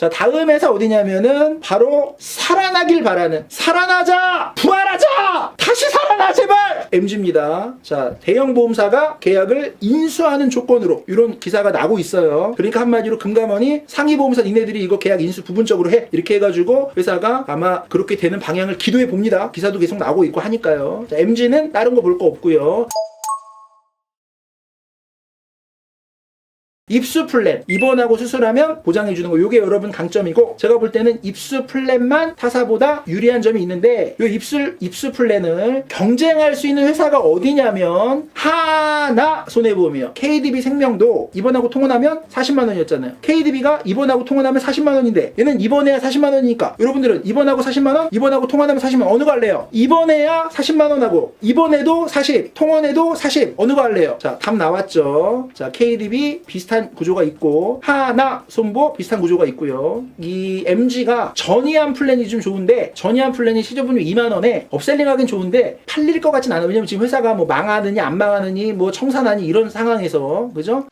자, 다음 회사 어디냐면은 바로 살아나길 바라는 살아나자! 부활하자! 다시 살아나 제발! MG입니다. 자, 대형 보험사가 계약을 인수하는 조건으로 이런 기사가 나고 있어요. 그러니까 한마디로 금감원이 상위 보험사 니네들이 이거 계약 인수 부분적으로 해. 이렇게 해 가지고 회사가 아마 그렇게 되는 방향을 기도해 봅니다. 기사도 계속 나오고 있고 하니까요. 자, MG는 다른 거 볼 거 없고요. 입수 플랜 입원하고 수술하면 보장해 주는 거. 요게 여러분 강점이고 제가 볼 때는 입수 플랜만 타사보다 유리한 점이 있는데 요 입술 입수 플랜을 경쟁할 수 있는 회사가 어디냐면 하나 손해보험이요. KDB 생명도 입원하고 통원하면 40만 원이었잖아요. KDB가 입원하고 통원하면 40만 원인데 얘는 입원해야 40만 원이니까. 여러분들은 입원하고 40만 원 입원하고 통원하면 40만 원. 어느 거 할래요? 입원해야 40만 원하고 입원해도 40 통원해도 40 어느 거 할래요? 자 답 나왔죠? 자 KDB 비슷한 구조가 있고 하나 손보 비슷한 구조가 있고요. 이 MG가 전이한 플랜이 좀 좋은데 전이한 플랜이 시저분유 2만 원에 업셀링하긴 좋은데 팔릴 것 같진 않아요. 왜냐면 지금 회사가 뭐 망하느니 안 망하느니 뭐 청산하니 이런 상황에서. 그죠